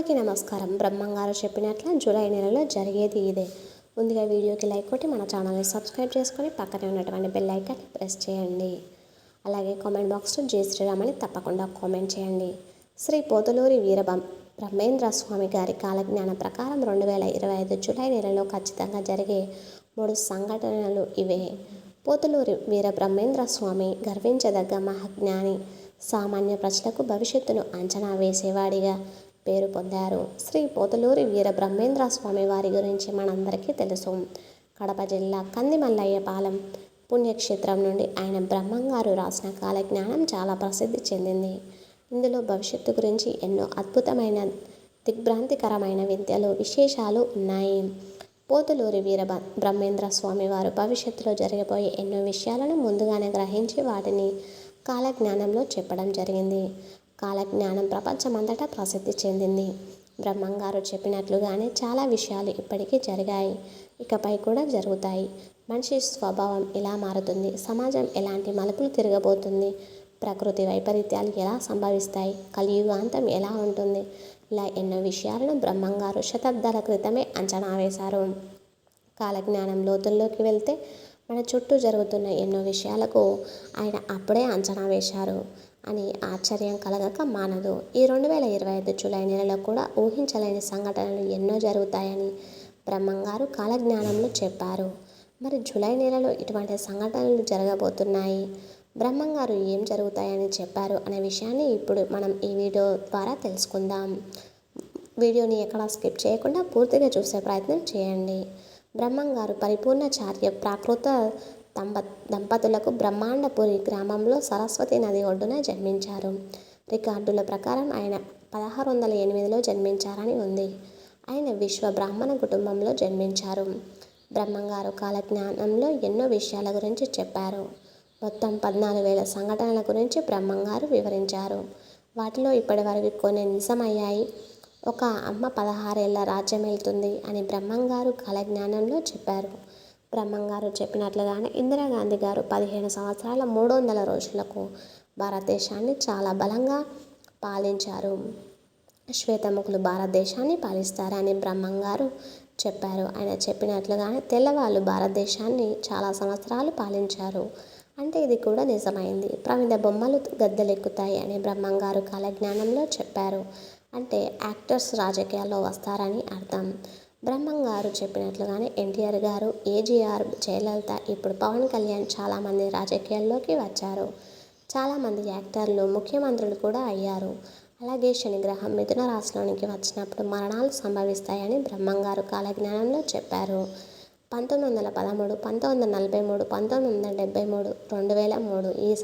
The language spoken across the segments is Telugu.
అందరికీ నమస్కారం. బ్రహ్మంగారు చెప్పినట్లు జూలై నెలలో జరిగేది ఇదే. ముందుగా వీడియోకి లైక్ కొట్టి మన ఛానల్ని సబ్స్క్రైబ్ చేసుకొని పక్కనే ఉన్నటువంటి బెల్ ఐకాన్ని ప్రెస్ చేయండి. అలాగే కామెంట్ బాక్స్లో జై శ్రీరామ్ అని తప్పకుండా కామెంట్ చేయండి. శ్రీ పోతులూరి వీర బ్రహ్మేంద్ర స్వామి గారి కాలజ్ఞానం ప్రకారం రెండు వేల ఇరవై ఐదు జూలై నెలలో ఖచ్చితంగా జరిగే మూడు సంఘటనలు ఇవే. పోతులూరి వీర బ్రహ్మేంద్ర స్వామి గర్వించదగ్గ మహాజ్ఞాని సామాన్య ప్రజలకు భవిష్యత్తును అంచనా వేసేవాడిగా పేరు పొందారు. శ్రీ పోతులూరి వీర బ్రహ్మేంద్ర స్వామి వారి గురించి మనందరికీ తెలుసు. కడప జిల్లా కందిమల్లయ్యపాలెం పుణ్యక్షేత్రం నుండి ఆయన బ్రహ్మంగారు రాసిన కాలజ్ఞానం చాలా ప్రసిద్ధి చెందింది. ఇందులో భవిష్యత్తు గురించి ఎన్నో అద్భుతమైన దిగ్భ్రాంతికరమైన విద్యలు విశేషాలు ఉన్నాయి. పోతులూరి వీర బ్రహ్మేంద్ర స్వామి వారు భవిష్యత్తులో జరగబోయే ఎన్నో విషయాలను ముందుగానే గ్రహించి వాటిని కాలజ్ఞానంలో చెప్పడం జరిగింది. కాలజ్ఞానం ప్రపంచమంతటా ప్రసిద్ధి చెందింది. బ్రహ్మంగారు చెప్పినట్లుగానే చాలా విషయాలు ఇప్పటికీ జరిగాయి. ఇకపై కూడా జరుగుతాయి. మనిషి స్వభావం ఎలా మారుతుంది? సమాజం ఎలాంటి మలుపులు తిరగబోతుంది? ప్రకృతి వైపరీత్యాలు ఎలా సంభవిస్తాయి? కలియుగాంతం ఎలా ఉంటుంది? ఇలా ఎన్నో విషయాలను బ్రహ్మంగారు శతాబ్దాల క్రితమే అంచనా వేశారు. కాలజ్ఞానం లోతుల్లోకి వెళ్తే మన చుట్టూ జరుగుతున్న ఎన్నో విషయాలకు ఆయన అప్పుడే అంచనా వేశారు. అని ఆశ్చర్యం కలగక మానదు. ఈ రెండు వేల ఇరవై ఐదు జూలై నెలలో కూడా ఊహించలేని సంఘటనలు ఎన్నో జరుగుతాయని బ్రహ్మంగారు కాలజ్ఞానంలో చెప్పారు. మరి జూలై నెలలో ఇటువంటి సంఘటనలు జరగబోతున్నాయి. బ్రహ్మంగారు ఏం జరుగుతాయని చెప్పారు అనే విషయాన్ని ఇప్పుడు మనం ఈ వీడియో ద్వారా తెలుసుకుందాం. వీడియోని ఎక్కడా స్కిప్ చేయకుండా పూర్తిగా చూసే ప్రయత్నం చేయండి. బ్రహ్మంగారు పరిపూర్ణ చార్య ప్రాకృత దంప దంపతులకు బ్రహ్మాండపురి గ్రామంలో సరస్వతి నది ఒడ్డున జన్మించారు. రికార్డుల ప్రకారం ఆయన పదహారు వందల ఎనిమిదిలో జన్మించారని ఉంది. ఆయన విశ్వ బ్రాహ్మణ కుటుంబంలో జన్మించారు. బ్రహ్మంగారు కాలజ్ఞానంలో ఎన్నో విషయాల గురించి చెప్పారు. మొత్తం పద్నాలుగు వేల సంఘటనల గురించి బ్రహ్మంగారు వివరించారు. వాటిలో ఇప్పటివరకు కొన్ని నిజమయ్యాయి. ఒక అమ్మ పదహారేళ్ళ రాజ్యం వెళ్తుంది అని బ్రహ్మంగారు కాలజ్ఞానంలో చెప్పారు. బ్రహ్మంగారు చెప్పినట్లుగానే ఇందిరాగాంధీ గారు పదిహేను సంవత్సరాల మూడు వందల రోజులకు భారతదేశాన్ని చాలా బలంగా పాలించారు. శ్వేతముఖులు భారతదేశాన్ని పాలిస్తారని బ్రహ్మంగారు చెప్పారు. ఆయన చెప్పినట్లుగానే తెల్లవాళ్ళు భారతదేశాన్ని చాలా సంవత్సరాలు పాలించారు. అంటే ఇది కూడా నిజమైంది. ప్రమిద బొమ్మలు గద్దెలెక్కుతాయి అని బ్రహ్మంగారు కాలజ్ఞానంలో చెప్పారు. అంటే యాక్టర్స్ రాజకీయాల్లో వస్తారని అర్థం. బ్రహ్మం గారు చెప్పినట్లుగానే ఎన్టీఆర్ గారు ఏజీఆర్ జయలలిత ఇప్పుడు పవన్ కళ్యాణ్ చాలామంది రాజకీయాల్లోకి వచ్చారు. చాలామంది యాక్టర్లు ముఖ్యమంత్రులు కూడా అయ్యారు. అలాగే శనిగ్రహం మిథున రాశిలోనికి వచ్చినప్పుడు మరణాలు సంభవిస్తాయని బ్రహ్మంగారు కాలజ్ఞానంలో చెప్పారు. పంతొమ్మిది వందల పదమూడు పంతొమ్మిది వందల నలభై మూడు పంతొమ్మిది వందల డెబ్బై మూడు రెండు వేల మూడు ఈ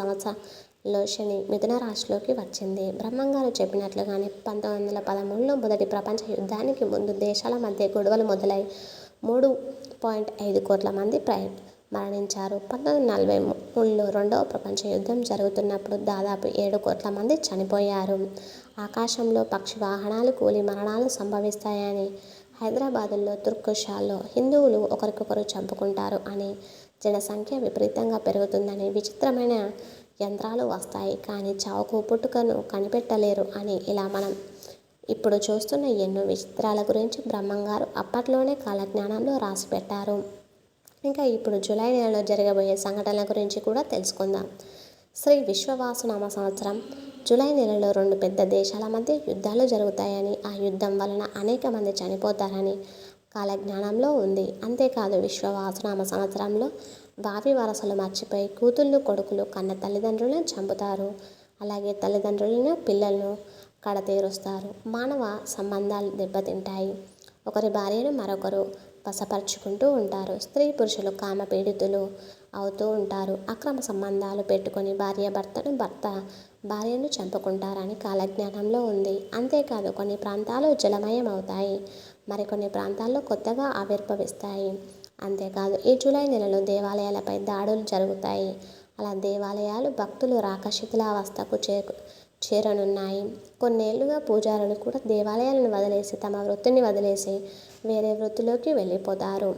సంవత్సరంలో శని మిథున రాశిలోకి వచ్చింది. బ్రహ్మంగారు చెప్పినట్లుగానే పంతొమ్మిది వందల పదమూడులో మొదటి ప్రపంచ యుద్ధానికి ముందు దేశాల మధ్య గొడవలు మొదలై మూడు పాయింట్ ఐదు కోట్ల మంది ప్రై మరణించారు. పంతొమ్మిది వందల నలభై మూడులో రెండవ ప్రపంచ యుద్ధం జరుగుతున్నప్పుడు దాదాపు ఏడు కోట్ల మంది చనిపోయారు. ఆకాశంలో పక్షి వాహనాలు కూలి మరణాలు సంభవిస్తాయని హైదరాబాదులో తుర్కుషాల్లో హిందువులు ఒకరికొకరు చంపుకుంటారు అని జనసంఖ్య విపరీతంగా పెరుగుతుందని విచిత్రమైన యంత్రాలు వస్తాయి కానీ చావుకు పుట్టుకను కనిపెట్టలేరు అని ఇలా మనం ఇప్పుడు చూస్తున్న ఎన్నో విచిత్రాల గురించి బ్రహ్మంగారు అప్పట్లోనే కాలజ్ఞానంలో రాసి పెట్టారు. ఇంకా ఇప్పుడు జూలై నెలలో జరగబోయే సంఘటనల గురించి కూడా తెలుసుకుందాం. శ్రీ విశ్వవాసునామ సంవత్సరం జూలై నెలలో రెండు పెద్ద దేశాల మధ్య యుద్ధాలు జరుగుతాయని ఆ యుద్ధం వలన అనేక మంది చనిపోతారని కాలజ్ఞానంలో ఉంది. అంతేకాదు విశ్వవాసునామ సంవత్సరంలో వావి వారసులు మర్చిపోయి కూతుళ్ళు కొడుకులు కన్న తల్లిదండ్రులను చంపుతారు. అలాగే తల్లిదండ్రులను పిల్లలను కడతీరుస్తారు. మానవ సంబంధాలు దెబ్బతింటాయి. ఒకరి భార్యను మరొకరు వశపరుచుకుంటూ ఉంటారు. స్త్రీ పురుషులు కామ పీడితులు అవుతూ ఉంటారు. అక్రమ సంబంధాలు పెట్టుకొని భార్య భర్తను భర్త భార్యను చంపుకుంటారని కాలజ్ఞానంలో ఉంది. అంతేకాదు కొన్ని ప్రాంతాలు జలమయం అవుతాయి మరికొన్ని ప్రాంతాల్లో కొత్తగా ఆవిర్భవిస్తాయి. అంతేకాదు ఈ జూలై నెలలో దేవాలయాలపై దాడులు జరుగుతాయి. అలా దేవాలయాలు భక్తులు రాక శిథిలావస్థకు చేరు చేరనున్నాయి. కొన్నేళ్ళుగా పూజారులు కూడా దేవాలయాలను వదిలేసి తమ వృత్తిని వదిలేసి వేరే వృత్తిలోకి వెళ్ళిపోతారు.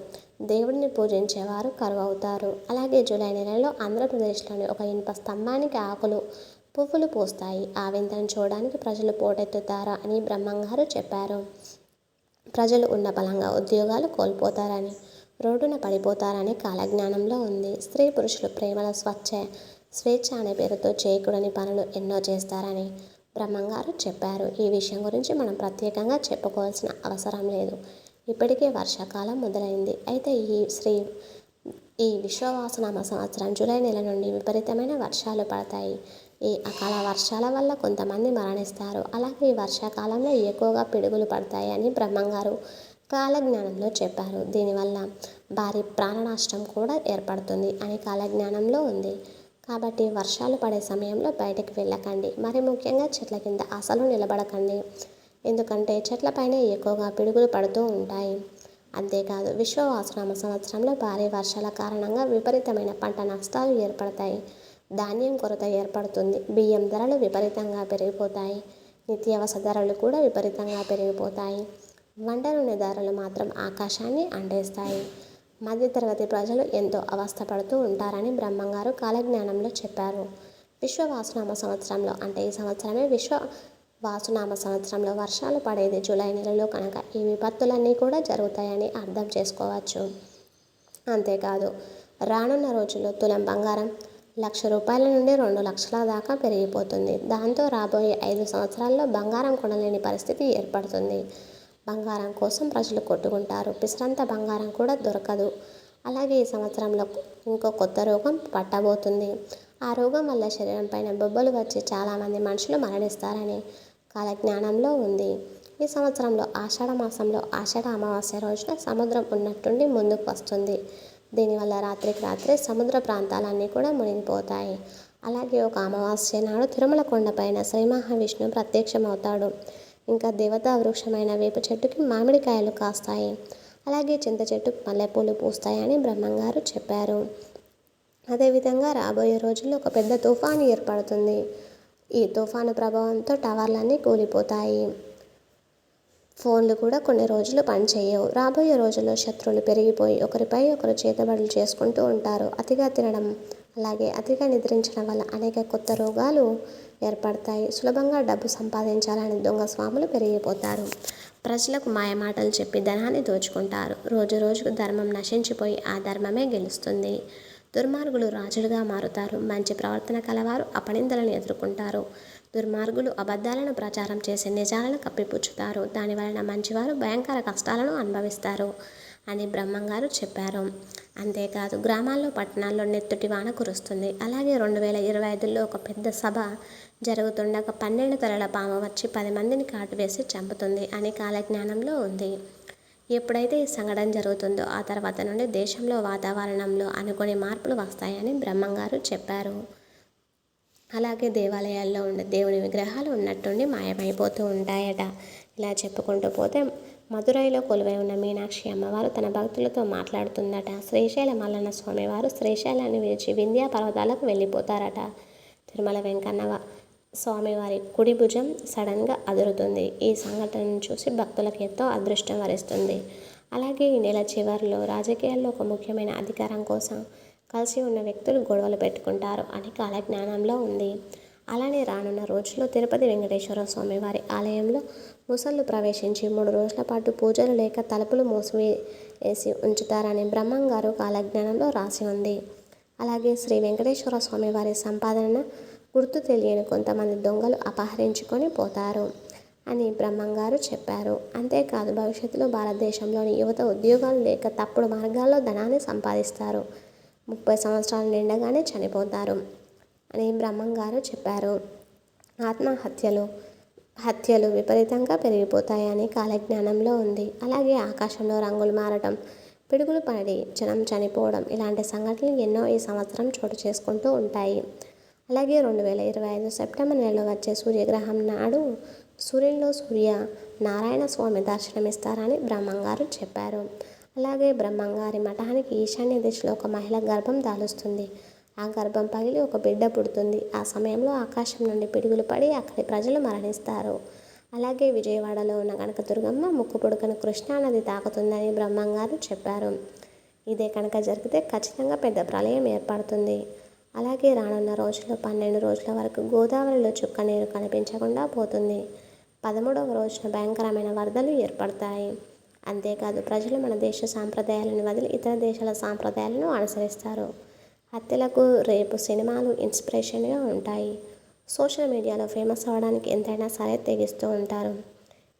దేవుడిని పూజించేవారు కరువవుతారు. అలాగే జూలై నెలలో ఆంధ్రప్రదేశ్లోని ఒక ఇనుప స్తంభానికి ఆకులు పువ్వులు పూస్తాయి. ఆ వింతను చూడడానికి ప్రజలు పోటెత్తుతారా అని బ్రహ్మంగారు చెప్పారు. ప్రజలు ఉన్న బలంగా ఉద్యోగాలు కోల్పోతారని రోడ్డున పడిపోతారని కాలజ్ఞానంలో ఉంది. స్త్రీ పురుషులు ప్రేమల స్వచ్ఛ స్వేచ్ఛ అనే పేరుతో చేయకూడని పనులు ఎన్నో చేస్తారని బ్రహ్మంగారు చెప్పారు. ఈ విషయం గురించి మనం ప్రత్యేకంగా చెప్పుకోవాల్సిన అవసరం లేదు. ఇప్పటికే వర్షాకాలం మొదలైంది. అయితే ఈ శ్రీ ఈ విశ్వవాసనామ సంవత్సరం జూలై నెల నుండి విపరీతమైన వర్షాలు పడతాయి. ఈ అకాల వర్షాల వల్ల కొంతమంది మరణిస్తారు. అలాగే ఈ వర్షాకాలంలో ఎక్కువగా పిడుగులు పడతాయి అని బ్రహ్మంగారు కాలజ్ఞానంలో చెప్పారు. దీనివల్ల భారీ ప్రాణనష్టం కూడా ఏర్పడుతుంది అని కాలజ్ఞానంలో ఉంది. కాబట్టి వర్షాలు పడే సమయంలో బయటకు వెళ్ళకండి. మరి ముఖ్యంగా చెట్ల కింద అసలు నిలబడకండి. ఎందుకంటే చెట్లపైనే ఎక్కువగా పిడుగులు పడుతూ ఉంటాయి. అంతేకాదు విశ్వవాసనామ సంవత్సరంలో భారీ వర్షాల కారణంగా విపరీతమైన పంట నష్టాలు ఏర్పడతాయి. ధాన్యం కొరత ఏర్పడుతుంది. బియ్యం ధరలు విపరీతంగా పెరిగిపోతాయి. నిత్యావసర ధరలు కూడా విపరీతంగా పెరిగిపోతాయి. వంట నూనె ధరలు మాత్రం ఆకాశాన్ని అండేస్తాయి. మధ్యతరగతి ప్రజలు ఎంతో అవస్థపడుతూ ఉంటారని బ్రహ్మంగారు కాలజ్ఞానంలో చెప్పారు. విశ్వవాసునామ సంవత్సరంలో అంటే ఈ సంవత్సరమే విశ్వ వాసునామ సంవత్సరంలో వర్షాలు పడేది జూలై నెలలో కనుక ఈ విపత్తులన్నీ కూడా జరుగుతాయని అర్థం చేసుకోవచ్చు. అంతేకాదు రానున్న రోజుల్లో తులం బంగారం లక్ష రూపాయల నుండి రెండు లక్షల దాకా పెరిగిపోతుంది. దాంతో రాబోయే ఐదు సంవత్సరాల్లో బంగారం కొనలేని పరిస్థితి ఏర్పడుతుంది. బంగారం కోసం ప్రజలు కొట్టుకుంటారు. పిసరంత బంగారం కూడా దొరకదు. అలాగే ఈ సంవత్సరంలో ఇంకో కొత్త రోగం పట్టబోతుంది. ఆ రోగం వల్ల శరీరం పైన బొబ్బలు వచ్చి చాలామంది మనుషులు మరణిస్తారని కాలజ్ఞానంలో ఉంది. ఈ సంవత్సరంలో ఆషాఢ మాసంలో ఆషాఢ అమావాస్య రోజున సముద్రం ఉన్నట్టుండి ముందుకు వస్తుంది. దీనివల్ల రాత్రికి రాత్రి సముద్ర ప్రాంతాలన్నీ కూడా మునిగిపోతాయి. అలాగే ఒక అమావాస్య నాడు తిరుమల కొండపైన శ్రీ మహావిష్ణువు ప్రత్యక్షమవుతాడు. ఇంకా దేవతా వృక్షమైన వేప చెట్టుకి మామిడికాయలు కాస్తాయి. అలాగే చింత చెట్టుకు మల్లెపూలు పూస్తాయని బ్రహ్మంగారు చెప్పారు. అదేవిధంగా రాబోయే రోజుల్లో ఒక పెద్ద తుఫాను ఏర్పడుతుంది. ఈ తుఫాను ప్రభావంతో టవర్లన్నీ కూలిపోతాయి. ఫోన్లు కూడా కొన్ని రోజులు పనిచేయవు. రాబోయే రోజుల్లో శత్రువులు పెరిగిపోయి ఒకరిపై ఒకరు చేతబడులు చేసుకుంటూ ఉంటారు. అతిగా తినడం అలాగే అతిగా నిద్రించడం వల్ల అనేక కొత్త రోగాలు ఏర్పడతాయి. సులభంగా డబ్బు సంపాదించాలని దొంగ స్వాములు పెరిగిపోతారు. ప్రజలకు మాయమాటలు చెప్పి ధనాన్ని దోచుకుంటారు. రోజు రోజుకు ధర్మం నశించిపోయి ఆ ధర్మమే గెలుస్తుంది. దుర్మార్గులు రాజులుగా మారుతారు. మంచి ప్రవర్తన కలవారు అపనిందలను ఎదుర్కొంటారు. దుర్మార్గులు అబద్ధాలను ప్రచారం చేసి నిజాలను కప్పిపుచ్చుతారు. దాని వలన మంచివారు భయంకర కష్టాలను అనుభవిస్తారు అని బ్రహ్మంగారు చెప్పారు. అంతేకాదు గ్రామాల్లో పట్టణాల్లో నెత్తుటి వాన కురుస్తుంది. అలాగే రెండు వేల ఇరవై ఐదులో ఒక పెద్ద సభ జరుగుతుండగా పన్నెండు తలల పాము వచ్చి పది మందిని కాటువేసి చంపుతుంది అని కాలజ్ఞానంలో ఉంది. ఎప్పుడైతే ఈ సంఘటన జరుగుతుందో ఆ తర్వాత నుండి దేశంలో వాతావరణంలో అనుకోని మార్పులు వస్తాయని బ్రహ్మంగారు చెప్పారు. అలాగే దేవాలయాల్లో ఉండే దేవుని విగ్రహాలు ఉన్నట్టుండి మాయమైపోతూ ఉంటాయట. ఇలా చెప్పుకుంటూ పోతే మధురైలో కొలువై ఉన్న మీనాక్షి అమ్మవారు తన భక్తులతో మాట్లాడుతుందట. శ్రీశైల మల్లన్న స్వామివారు శ్రీశైలాన్ని విడిచి వింధ్యా పర్వతాలకు వెళ్ళిపోతారట. తిరుమల వెంకన్న స్వామివారి కుడి భుజం సడన్గా అదురుతుంది. ఈ సంఘటనను చూసి భక్తులకు ఎంతో అదృష్టం వరిస్తుంది. అలాగే ఈ నెల చివరిలో రాజకీయాల్లో ఒక ముఖ్యమైన అధికారం కోసం కలిసి ఉన్న వ్యక్తులు గొడవలు పెట్టుకుంటారు అని కాలజ్ఞానంలో ఉంది. అలానే రానున్న రోజుల్లో తిరుపతి వెంకటేశ్వర స్వామి వారి ఆలయంలో ముసళ్ళు ప్రవేశించి మూడు రోజుల పాటు పూజలు లేక తలుపులు మూసివేసి ఉంచుతారని బ్రహ్మంగారు కాలజ్ఞానంలో రాసి ఉంది. అలాగే శ్రీ వెంకటేశ్వర స్వామి వారి సంపాదన గుర్తు తెలియని కొంతమంది దొంగలు అపహరించుకొని పోతారు అని బ్రహ్మంగారు చెప్పారు. అంతేకాదు భవిష్యత్తులో భారతదేశంలోని యువత ఉద్యోగాలు లేక తప్పుడు మార్గాల్లో ధనాన్ని సంపాదిస్తారు. ముప్పై సంవత్సరాలు నిండగానే చనిపోతారు. అని బ్రహ్మం గారు చెప్పారు. ఆత్మహత్యలు హత్యలు విపరీతంగా పెరిగిపోతాయని కాలజ్ఞానంలో ఉంది. అలాగే ఆకాశంలో రంగులు మారటం పిడుగులు పడి జనం చనిపోవడం ఇలాంటి సంఘటనలు ఎన్నో ఈ సంవత్సరం చోటు చేసుకుంటూ ఉంటాయి. అలాగే రెండు వేల ఇరవై ఐదు సెప్టెంబర్ నెలలో వచ్చే సూర్యగ్రహం నాడు సూర్యుల్లో సూర్య నారాయణ స్వామి దర్శనమిస్తారని బ్రహ్మంగారు చెప్పారు. అలాగే బ్రహ్మంగారి మఠానికి ఈశాన్య దిశలో ఒక మహిళ గర్భం దాలుస్తుంది. ఆ గర్భం పగిలి ఒక బిడ్డ పుడుతుంది. ఆ సమయంలో ఆకాశం నుండి పిడుగులు పడి అక్కడి ప్రజలు మరణిస్తారు. అలాగే విజయవాడలో ఉన్న కనకదుర్గమ్మ ముక్కు పొడుకను కృష్ణానది తాకుతుందని బ్రహ్మంగారు చెప్పారు. ఇదే కనుక జరిగితే ఖచ్చితంగా పెద్ద ప్రళయం ఏర్పడుతుంది. అలాగే రానున్న రోజుల్లో పన్నెండు రోజుల వరకు గోదావరిలో చుక్క నీరు కనిపించకుండా పోతుంది. పదమూడవ రోజున భయంకరమైన వరదలు ఏర్పడతాయి. అంతేకాదు ప్రజలు మన దేశ సాంప్రదాయాలను వదిలి ఇతర దేశాల సాంప్రదాయాలను అనుసరిస్తారు. హత్యలకు రేపు సినిమాలు ఇన్స్పిరేషన్గా ఉంటాయి. సోషల్ మీడియాలో ఫేమస్ అవ్వడానికి ఎంతైనా సరే తెగిస్తూ ఉంటారు.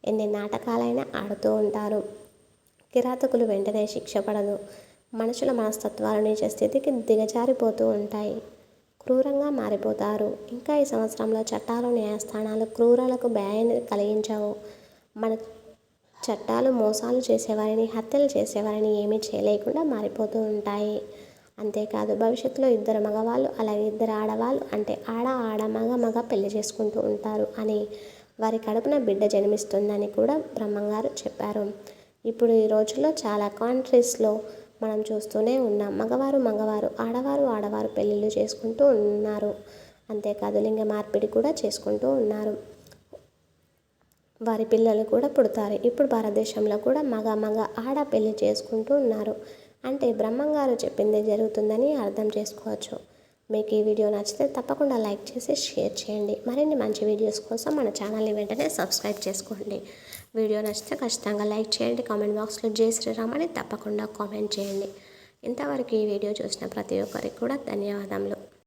ఎన్ని నాటకాలైనా ఆడుతూ ఉంటారు. కిరాతకులు వెంటనే శిక్ష పడదు. మనుషుల మనస్తత్వాలు నీచ స్థితికి దిగజారిపోతూ ఉంటాయి. క్రూరంగా మారిపోతారు. ఇంకా ఈ సంవత్సరంలో చట్టాలు న్యాయస్థానాలు క్రూరాలకు భయాన్ని కలిగించవు. మన చట్టాలు మోసాలు చేసేవారిని హత్యలు చేసేవారిని ఏమీ చేయలేకుండా మారిపోతూ ఉంటాయి. అంతేకాదు భవిష్యత్తులో ఇద్దరు మగవాళ్ళు అలాగే ఇద్దరు ఆడవాళ్ళు అంటే ఆడ ఆడ మగ మగ పెళ్ళి చేసుకుంటూ ఉంటారు అని వారి కడుపున బిడ్డ జన్మిస్తుందని కూడా బ్రహ్మంగారు చెప్పారు. ఇప్పుడు ఈ రోజుల్లో చాలా కంట్రీస్లో మనం చూస్తూనే ఉన్నాం. మగవారు మగవారు ఆడవారు ఆడవారు పెళ్ళిళ్ళు చేసుకుంటూ ఉన్నారు. అంతేకాదు లింగ మార్పిడి కూడా చేసుకుంటూ ఉన్నారు. వారి పిల్లలు కూడా పుడతారు. ఇప్పుడు భారతదేశంలో కూడా మగ మగ ఆడ పెళ్ళి చేసుకుంటూ ఉన్నారు. అంటే బ్రహ్మంగారు చెప్పిందే జరుగుతుందని అర్థం చేసుకోవచ్చు. మీకు ఈ వీడియో నచ్చితే తప్పకుండా లైక్ చేసి షేర్ చేయండి. మరిన్ని మంచి వీడియోస్ కోసం మన ఛానల్ని వెంటనే సబ్స్క్రైబ్ చేసుకోండి. వీడియో నచ్చితే ఖచ్చితంగా లైక్ చేయండి. కామెంట్ బాక్స్లో జై శ్రీరామ్ అని తప్పకుండా కామెంట్ చేయండి. ఇంతవరకు ఈ వీడియో చూసిన ప్రతి ఒక్కరికి కూడా ధన్యవాదములు.